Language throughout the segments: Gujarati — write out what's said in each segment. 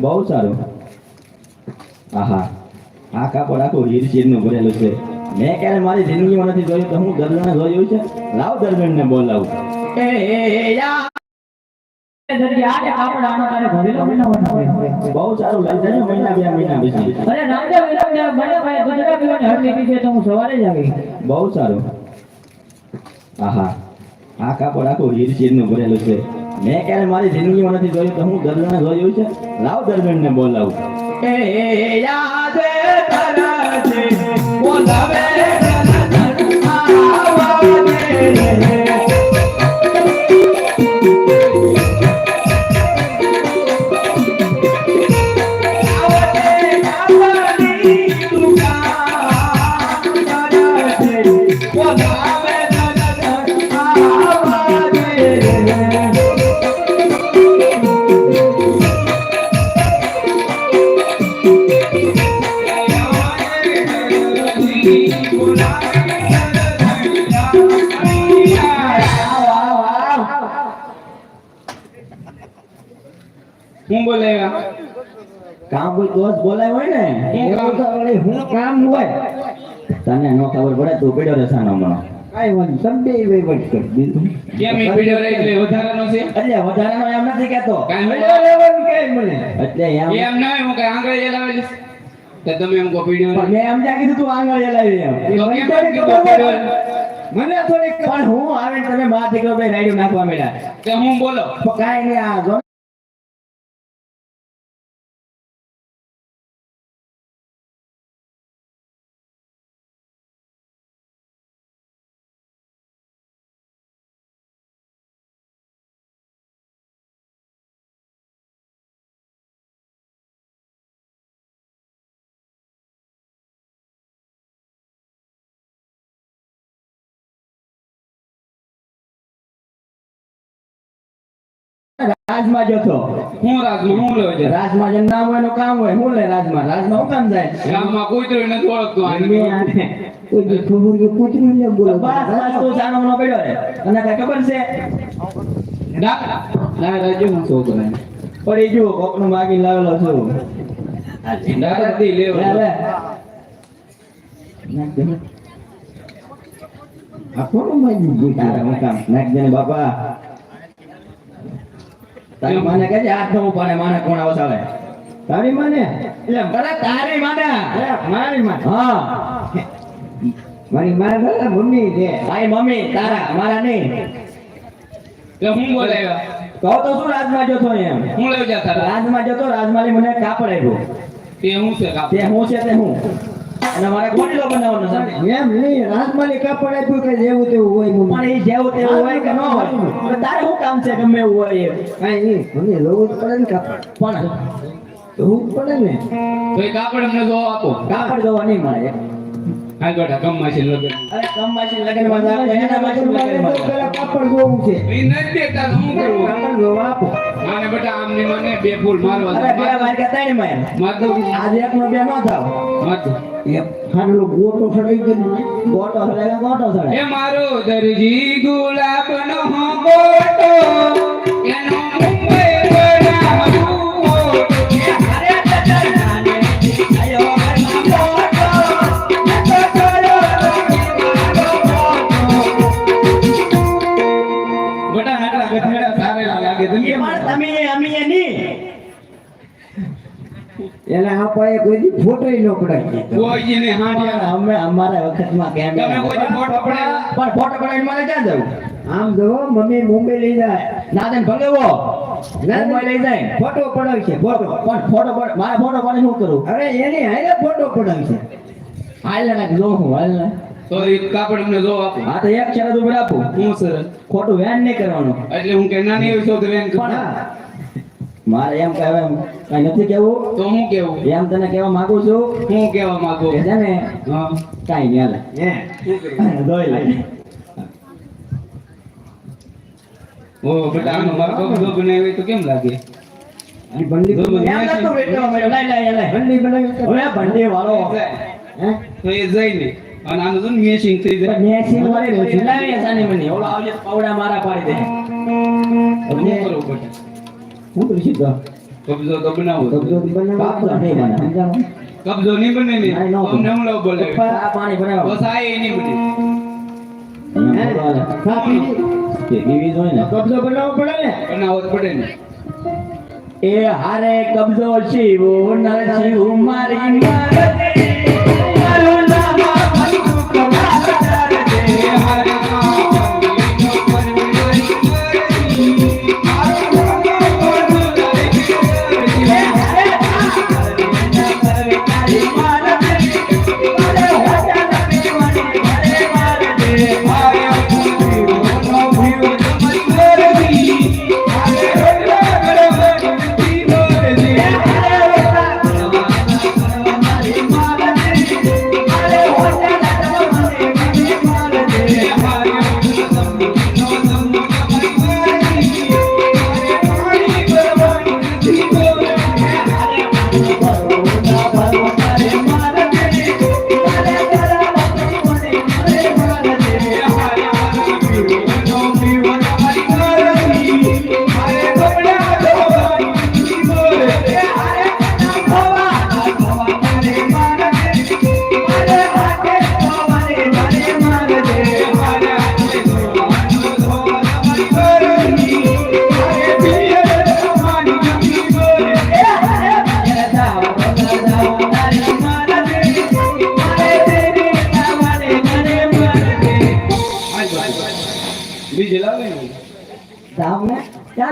બહુ સારું. આહા. આ કાપડ આખું હીર શીરનું ભરેલું છે. મેં ક્યારે મારી જિંદગીમાં નથી જોયું તો હું દરમિયાન જોયું છે? લાવ દરમિયાન બોલાવું. બનાવવાનો હોય. બહુ સારું મહિના બે મહિના પછી. બહુ આહા. આ કાપડ આખું હીર શીરનું ભરેલું છે. મેં ક્યારે મારી જિંદગીમાં નથી જોયું તો હું દરમિયાન જોયું છે? લાવ દરમિયાન બોલાવું. એ યાદ તરસે બોલાવે હું બોલાવ્યા? કામ કોઈ દોસ્ત બોલાય હોય ને. હું કામ? હોય. તને નો ખબર પડે તું પડ્યો રે સાનો મનો કાઈ વાંધો સબે વહીવટ કર દીધું. કેમ એ પીડ્યો રહે એટલે વધારાનો છે? એટલે વધારાનો એમ નથી કહેતો. કાઈ મને એટલે એમ એમ ના હું કઈ આંગળી ચલાવે છે તો તમે એમ કહો પીડ્યો પણ મેં એમ જા કીધું તું આંગળ હલાવી એમ મને કેમ થોડી કીધું ખબર પડ્યો? હોય. મને થોડી પણ હું આવે તમે બાર દીકરો ભાઈ રાઈડ નાખવા મળ્યા તે હું બોલો કાઈ નહીં આ રાજમાં જતો. હું રાજમાં? હું લેવા જાય રાજમાં જે નામ હોય કામ હોય હું લે રાજમાં? રાજમાં હું કામ જાય? ગામમાં કૂતરું નથી ઓળખતું આને. બસ, બસ, તું જાનો પડ્યો રે. તને કાંઈ ખબર છે? ના ના રાજુ હું છોકરા પડી જુઓ કોકનું માગી લાવેલો છું. લેવો. આ કોનું માગ્યું ગયું તારે હું કામ? નાખ બાપા. તારી માને કે હાથ ન ઉપાડે માને કોણ વસાવે તારી માને? એટલે ભલે તારી માને. મારી માને. હા. મારી માને મમ્મી છે. ભાઈ મમ્મી તારા મારા નહીં. એટલે હું બોલાવ્યા કહો તો શું રાજમાં જતો એમ? હું લઈ જતા? રાજમાં જતો રાજમાલી મને કાપડ આપ્યો. તે હું છે કાપ તે હું છે તે હું? અને મારે ગોટલો બનાવવાનો છે. એમ નહીં રાજમાલી કાપડ આપ્યું કે જેવું તેવું હોય. પણ એ જેવું તેવું હોય કે ન હોય? તારે શું કામ છે ગમે એવું હોય એ કાંઈ નહીં મને જ પડે ને કાપડ. પણ લેવું પડે ને. તો એ કાપડ અમને જો આપો. કાપડ જોવા નહીં મળે હાલ બેટા કમમાં છે લગન. અરે કમવાસી લગ્નમાં જાવ એના માટે મારે લગ્નમાં તો જાવ. પેલા કાપડ જોવું છે. એ નથી દેતા તો હું કાપડ જોવા આપો. માને બેટા આમ ની મને બે ફૂલ મારવા અરે બે દે. કે ત્રણ માર માર દઉં આજે એકનો બે ન થાવ. માર ખાડલો ગોટો સડાઈ ગયો ગોટો સડે ગોટો સડે એ મારો દરજી ગુલાબ નો ગોટો, એનો મુંબઈ દી ફોટો ન પડાવી ને અમે અમારા વખતમાં કેમ તમે કોઈ ફોટો પડાવ્યો? પણ ફોટો પડાવીને મારે ક્યાં જવું? આમ જો મમ્મી મુંબઈ લઈ જાય. નાદન ભગવો મુંબઈ લઈ જાય. ફોટો પડાવશે ફોટો. પણ ફોટો પડ- ફોટો પાડી શું કરું? અરે એની હારે ફોટો પડાવશે હાલ ને જો હું હાલ ને. તો એ કાપડ અમને જો આપો. તો એક શરત ઉપર આપું. હું સરસ ખોટું વેન નહીં કરવાનું. એટલે હું કે નાની છો તો વેન કરું. મારે એમ કહેવાય કઈ નથી કેવું તો હું કેવું એમ તને કહેવા માંગુ છું. હું કેવા માંગુ? કે છે ને કઈ નહીં હાલે? ધોઈ લે. ઓ બટ આનો મારો કપડો બનાવ્યો તો કેમ લાગે? બનાવી ભંડી વાળો. તો એ અને આનું મેચિંગ થઈ જાય? મેસિંગ વાળી રોજી સાની મને. ઓલો આવજે પાવડા મારા પાડી દે. તો હું કરું બેટા હું કબજો તો બનાવો કબજો બનાવો. બાપલા નહીં બને કબજો નહીં બને ને. બોલે આ પાણી બસ આ એ નહીં બને. કબજો બનાવવો પડે બનાવો પડે ને. એ હારે કબજો શિવ નરસિંહ મારે મારું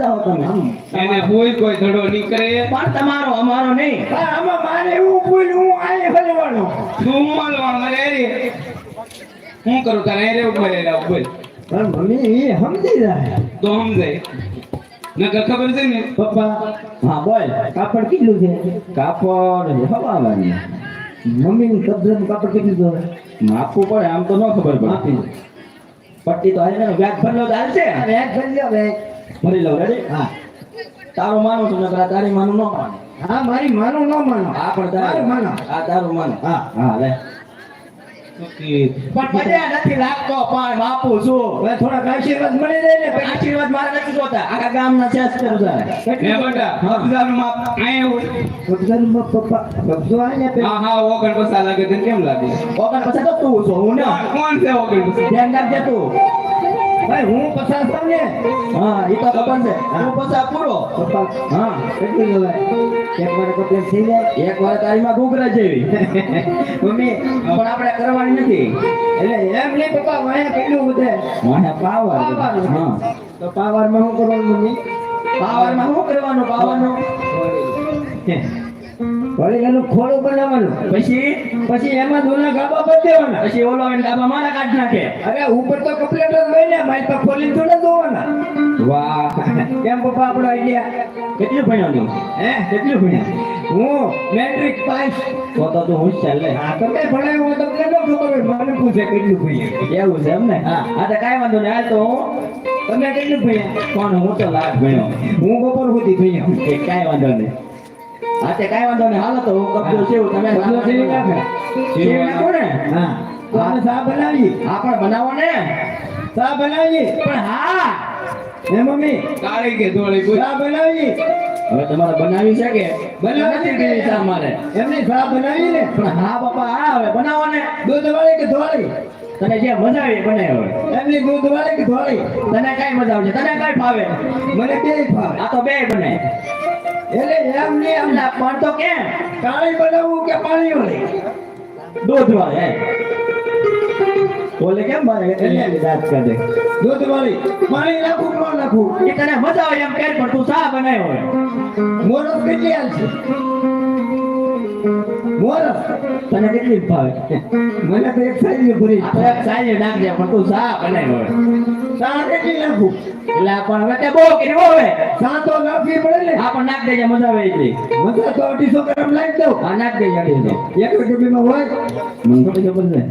જાઓ તમે એને કોઈ કોઈ ધડો નીકળે પણ તમારો અમારો નહીં. પણ આમાં મારે એવું બોલ્યું હું આય હલવાનો. તું મળવાનો રે. હું કરું તારે રે ઉપર રે ઉપર પણ મમ્મી એ સમજી જાય. તો સમજાય. નકર ખબર છે ને? પપ્પા હા બોલ. કાપડ કેટલું છે? કાપડ હવાવાની મમ્મી ની કબજાનું કાપડ કેટલું જોવે માપવું પડે આમ તો ન ખબર પડે. પટ્ટી તો હાલે વ્યાજ ભરલો તો હાલશે. વ્યાજ ભરી લ્યો વેગ ભરી લઉં રેડી હા. તારું માનું તું નકરા તારી માનું ન માને. હા મારી માનું ન માનો. હા પણ તારું માનો. આ તારું માનો. હા હા લે. પણ મજા નથી લાગતો પણ માપું છું થોડાક આશીર્વાદ મળી જાય ને પછી આશીર્વાદ મારે નથી જોતા. આખા ગામના છે જ કરું હે. માપ પપ્પા હા હા ઓગણ પસા લાગે તને કેમ લાગે? ઓગણ પછી તો તું છો હું ને. કોણ છે ઓગણ પસા ધ્યાન રાખજે તું. ભાઈ હું પસાર થાઉં ને? હા એ તો ખબર છે. હું. પસાર પૂરો? હા. કેટલી જોવાય એક વાર કપડે થઈ જાય. એક વાર તારીમાં ઘૂઘરા જેવી. મમ્મી પણ આપણે કરવાની નથી. એટલે એમ નહીં પપ્પા વાયા કેટલું વધે? મને પાવર. પાવર. હા. તો પાવરમાં શું કરવાનું મમ્મી? પાવરમાં શું કરવાનું? પાવરનું વળી એનું ખોળું બનાવવાનો. પછી? પછી એમાં દોના ગાબા બદલવાના પછી ઓલો એને ડાબા મારા કાઢ નાખે. અરે ઉપર તો કપલેટ જ હોય ને મારી પાસે ખોલી થોડા ધોવાના વાહ. કેમ પપ્પા આપણો આઈડિયા કેટલું ભણ્યો તું હે? કેટલું ભણ્યા? હું મેટ્રિક પાસ. તો તો તું હોશિયાર લે. હા તમે ભણાવ્યું હું તમને ન ખબર હોય મને પૂછે કેટલું ભણ્યા. એવું છે એમ ને? હા. આ તો કાંઈ વાંધો નહીં. આ તો હું તમે કેટલું ભણ્યા? પણ હું તો લાખ ભણ્યો. હું બપોર સુધી ભણ્યો. કાંઈ વાંધો નહીં. હા તે કાંઈ વાંધો નહીં. હાલો તો હું કબજો છું તમે કબજો સેવી નાખે. સેવી નાખો ને. હા. તો આપણે ચા બનાવી. હા પણ બનાવો ને. ચા બનાવી. પણ હા. હે મમ્મી? કાળી કે ધોળી ચા બનાવી. હવે તમારે બનાવી છે કે? બનાવી કે ચા મારે. એમની ચા બનાવી ને. પણ હા બાપા હા હવે બનાવો ને. દૂધ વાળી કે ધોળી? તને જે મજા આવે બનાય હવે. એમની દૂધ વાળી કે ધોળી? તને કઈ મજા આવશે? તને કઈ ફાવે? મને બે ફાવે. આ તો બે બને એટલે એમ નહીં એમ ના પણ તો કેમ? કાળી બનાવવું કે પાણી વાળી દૂધ વાળે બોલે કેમ મારે? એટલે દાંત કાઢે દૂધ વાળી પાણી નાખું કે ન નાખું? એ તને મજા આવે એમ કે પણ તું ચા બનાવ્યો હોય? મોરસ કેટલી હાલશે મોરસ? તને કેટલી ભાવે? મને તો એક સાઈઝ પૂરી. સાંજે નાખજે પણ તું ચા બનાવ્યો હોય? ચા કેટલી નાખું? એટલે પણ બહુ હવે. પડે ને. નાખ દેજે મજા આવે એટલી મજા તો અઢીસો ગ્રામ નાખ દેજે અઢી તો એક ડબ્બીમાં હોય. મને થોડી ખબર છે.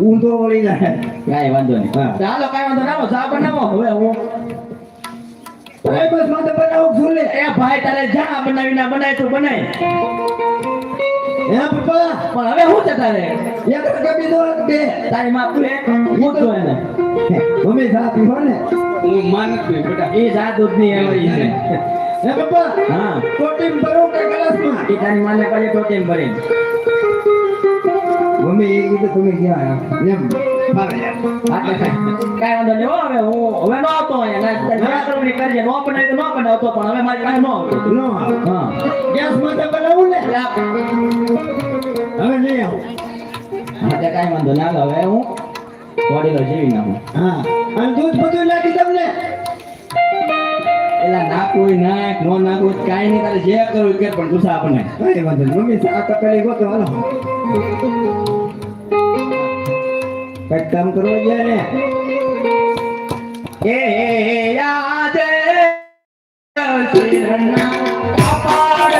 ઊંધો વળી જાય કાંઈ વાંધો નહીં. ચાલો કાંઈ વાંધો ના ચા બનાવો. હવે હું ભાઈ બસ બનાવું છું એ ભાઈ તારે જા બનાવી ના બનાય તું બનાય. હે પપ્પા પણ હવે શું છે તારે? એક ડબ્બી દો બે. તારી માં એક. હું તો એને? મમ્મી પીવો ને. હું બેટા. એ જા દૂધની છે. હે પપ્પા? હા. ટોટીમ ભરો કે ગ્લાસમાં? તારી માને કાલે ટોટીમ ભરીને મમ્મી એ કીધું તમે ક્યાં આવ્યા એમ. હા તો કાંઈ વાંધો નહીં હવે હું હવે નો આવતો અહીંયા ના કરજે નો બનાવતો પણ હવે મારી પાસે નો આવતો નો આવે. હા. બનાવું ને? હવે નહીં આવું. હા તે કાંઈ વાંધો ના હવે હું બોડીલો જીવી નાખું હા. અને દૂધ બધું નાખી તમને? એલા નાખવું હોય નાખ નો નાખવું કાંઈ નહીં તારે જે કરવું કે પણ ગુસ્સા આપણને કઈ વાંધો મમ્મી સા તપેલી ગોતો હાલો. કંઈક કામ કરવા ગયા ને. એ યાદ શિરના અપાર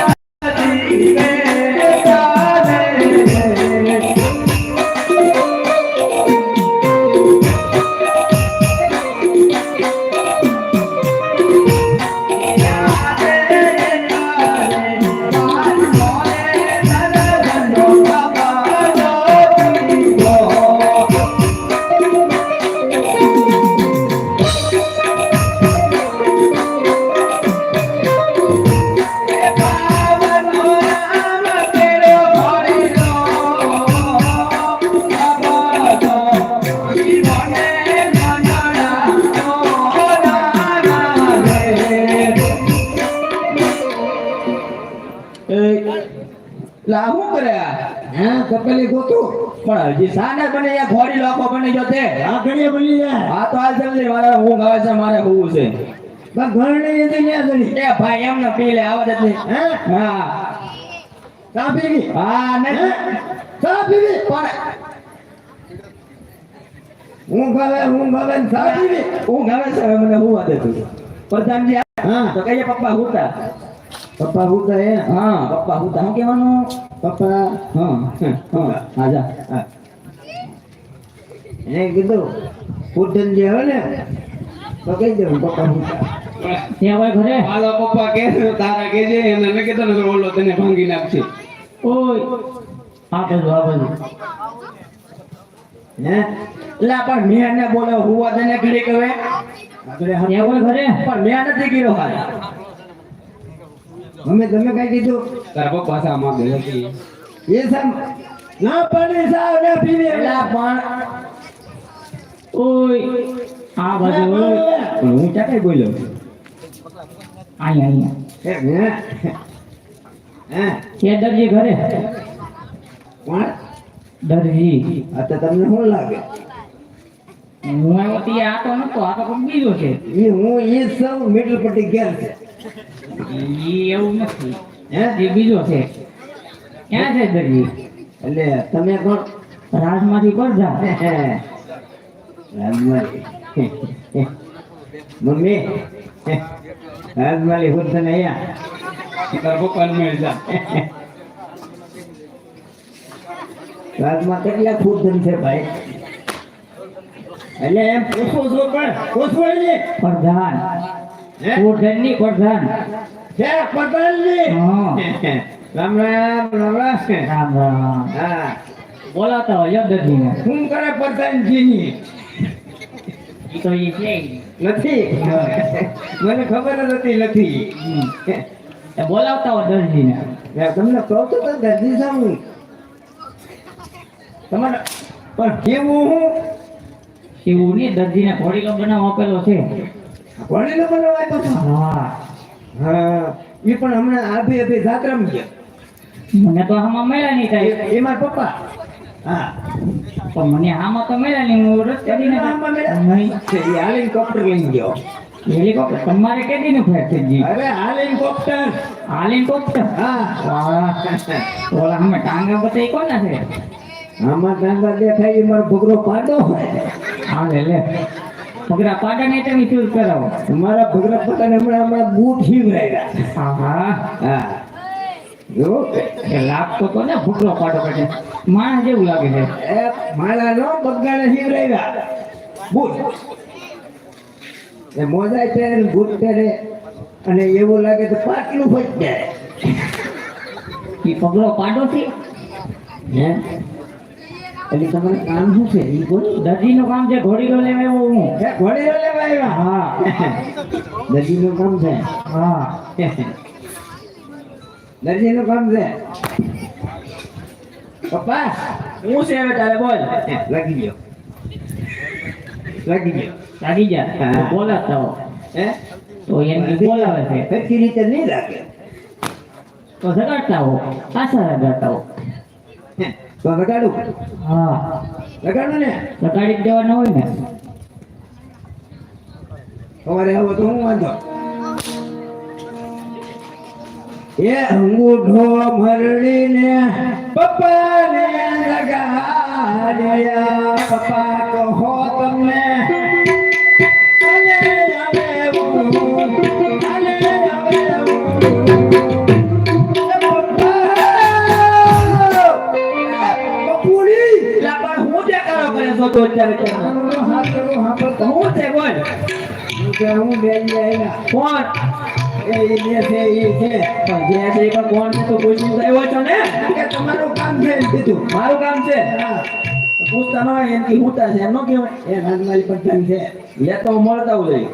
હા તપેલી પણ હજી સાને બને યા ઘોડી લોકો બની જો તે. આ ઘડીએ બની જાય. હા તો આ જલ્દી મારે હું ગાવે છે મારે હોવું છે. બસ ઘર નહીં હતી ત્યાં ઘડી એ ભાઈ એમને પી લે આવા જ હે? ચા પીવી? હા ને ચા પીવી? પણ હું ગાવે હું ગાવે ને ચા પીવી? હું ગાવે છે મને હું વાદે તું. પ્રધાનજી હા. તો કહીએ પપ્પા હુતા. પપ્પા હુતા હે હા પપ્પા હુતા. હું કહેવાનું? પપ્પા હા હા આજા એને કીધું પૂજન જે હોય ને તો કહી દઉં પપ્પા ત્યાં હોય ઘરે? હાલો પપ્પા કે તારા કે જે એને મેં કીધું ને ઓલો તને ભાંગી નાખશે. ઓય. આ બધું આ બધું હે? લા પણ મેં એને બોલે હુવા? તને ઘરે કહે આપણે હા- ત્યાં ઘરે? પણ મેં નથી કર્યો હાલ. મમ્મી તમે કઈ કીધું તારા પાછા માંગે હતી. એ સમ. ના પાણી સાહેબ ના પીવે એલા પણ. ઓય આ બાજુ હું ક્યાં કઈ બોલ્યો? આય આય હે હે. હે. દરજી ઘરે. કોણ? દરજી. આ તો તમને શું લાગે? હું આવતી આ તો નતો આ તો બીજો છે. એ હું એ સૌ મિડલ પટ્ટી ગેર છે. ઈ એવું નથી. એ બીજો છે. ક્યાં છે દરજી એટલે તમે કોણ? રાજમાંથી કરજા રાજમાલી. મમ્મી. રાજમાલી હું તને અહીંયા. તારા મેળ જા. રાજમાં કેટલા ફૂટધન છે ભાઈ? એટલે એમ પૂછવું છું પણ પૂછવું પ્રધાન હે? કોઠાન છે પટેલજી? રામ રામ રામ રામ. રામ રામ. હા. બોલાતા હોય દરજીને શું કરે પ્રધાનજીની? ઈ તો ઈ છે નથી? મને ખબર જ હતી નથી. બોલાવતા હોય દરજીને તમને કહું તો દર્દી સામું. તમારે પણ કેવું હું? કેવું નહીં દરજીને ઘોડીલો બનાવવા આપેલો છે. ભણીને બનાવાય પાછો હા. હા એ પણ હમણાં આભી આભી જાત્રામાં ગયા. મને તો આમાં મળ્યા નહીં થાય એ- મારા પપ્પા? હા. પણ મને આમાં તો મળ્યા નહીં હું રસ કરીને આમાં મળ્યા? નહીં. એ હેલિકોપ્ટર લઈને ગયો. હેલિકોપ્ટર? તમારે કેટલી નું ફેર થઈ જી અરે હેલિકોપ્ટર હેલિકોપ્ટર હા. ઓલા અમે ટાંગા બતાવી કોના છે? આમાં ટાંગા દેખાય એ મારો ભોગરો પાડો હોય. હા લે લે. પગરા પાડા ને તમે ચૂઝ કરાવો. મારા ભગરા પટાને હમણાં હમણાં બૂટ હિવરાયા હા હા. હા જો. એ લાગતો તો ને ભૂખલો પાડો. પછી માણસ જેવું લાગે છે. એ મારા નો બગાડે હિવરાયા બૂટ. એ મોજા પહેરે ને બૂટ પહેરે અને એવું લાગે તો પાટલું ફટ જાય એ પગલો પાડો છે હે? એટલે તમારે કામ શું છે? એ બોલો. દરજી નું કામ છે ઘોડીલો લેવા એવું હું. એ ઘોડીઓ લેવા આવ્યા હા. દરજીનું કામ છે? હા. દર્દીનું કામ છે? પપ્પા? હું છે હવે તારે? બોલ. લાગી ગયો. લાગી ગયો. લાગી જા બોલાતા હો? હે તો એમ બોલાવે છે. સરખી રીતે નહીં લાગે તો જગાડતા હો. પાછા લગાડતા હો. હે, હા. લગાડું ને. લગાડી દેવાનો હોય ને. તમારે આવો તો હું વાંધો. એ અંગૂઠો મરડીને પપ્પાને કરો. હું છે બોલ. કે હું બેસી આયલા. કોણ? એ બે છે, ઈ છે. પણ જે છે એ કોણ છે તો પૂછીને તો આવ્યો છો ને? કે તમારું કામ છે કીધું. મારું કામ છે. પૂછતા ન હોય એમ કે હું છે. એમ ન કહેવાય એ નાનમારી પઠાણ છે. એ તો મળતા હું.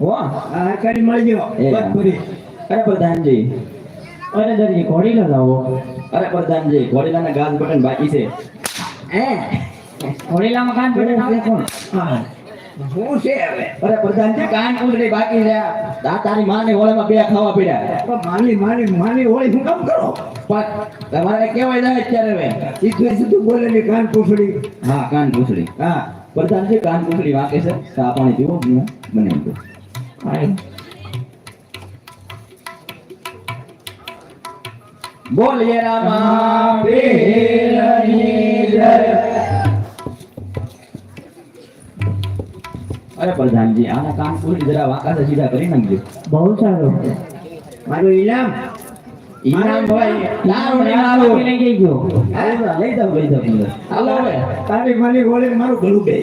હો આ કરી મળજો. એ. બસ અરે પ્રધાનજી. અરે દરજી ઘોડી લગાવો અરે પ્રધાનજી ઘોડીલાના ગાજ બટન બાકી છે. હે ઘોડીલામાં કાન પડે આવે? કોણ? હા. શું છે હવે? અરે પ્રધાનજી કાન કુંડળી બાકી છે આ તારી માને હોળામાં બે ખાવા પડ્યા. પણ માની માની માની હોય હું કામ કરો? પણ તમારે કેવાય જાય અત્યારે હવે. સીધું સીધું બોલેલી કાન પૂછડી હા કાન પૂછડી હા. પ્રધાનજી કાન પૂછડી વાંકે છે ચા પાણી પીવો હું બનાવી દઉં હાય. રામા પીરની જય. અરે પ્રધાનજી આના કામ પૂરી જરા વાંકા સીધા કરી નાખજો. બહુ સારો. મારું ઇનામ ઈનામ ભાઈ લારો લઈ લઈ જાઓ લઈ જાઓ હાલો હવે તારી મારી બોલે મારું ગળું બે